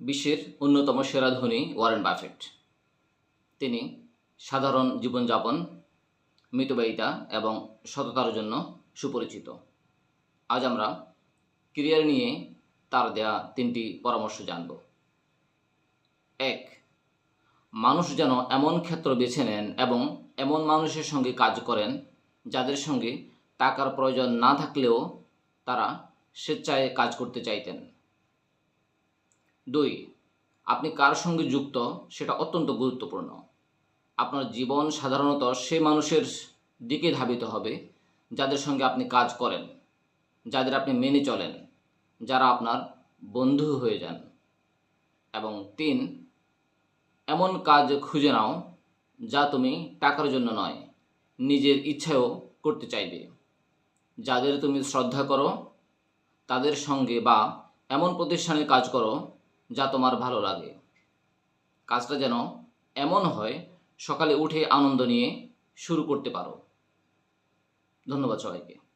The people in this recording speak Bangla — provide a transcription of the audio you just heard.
বিশ্বের অন্যতম সেরা ধনী ওয়ারেন বাফেট। তিনি সাধারণ জীবনযাপন, মিতব্যয়িতা এবং সততার জন্য সুপরিচিত। আজ আমরা ক্যারিয়ার নিয়ে তার দেয়া তিনটি পরামর্শ জানব। এক, মানুষ যেন এমন ক্ষেত্র বেছে নেন এবং এমন মানুষের সঙ্গে কাজ করেন যাদের সঙ্গে টাকার প্রয়োজন না থাকলেও তারা স্বেচ্ছায় কাজ করতে চাইতেন। দুই, আপনি কার সঙ্গে যুক্ত সেটা অত্যন্ত গুরুত্বপূর্ণ। আপনার জীবন সাধারণত সে মানুষের দিকে ধাবিত হবে যাদের সঙ্গে আপনি কাজ করেন, যাদের আপনি মেনে চলেন, যারা আপনার বন্ধু হয়ে যান। এবং তিন, এমন কাজ খুঁজে নাও যা তুমি টাকার জন্য নয়, নিজের ইচ্ছায়ও করতে চাইবে। যাদের তুমি শ্রদ্ধা করো, তাদের সঙ্গে বা এমন প্রতিষ্ঠানে কাজ করো যা তোমার ভালো লাগে। কাজটা যেন এমন হয়, সকালে উঠে আনন্দ নিয়ে শুরু করতে পারো। ধন্যবাদ সবাইকে।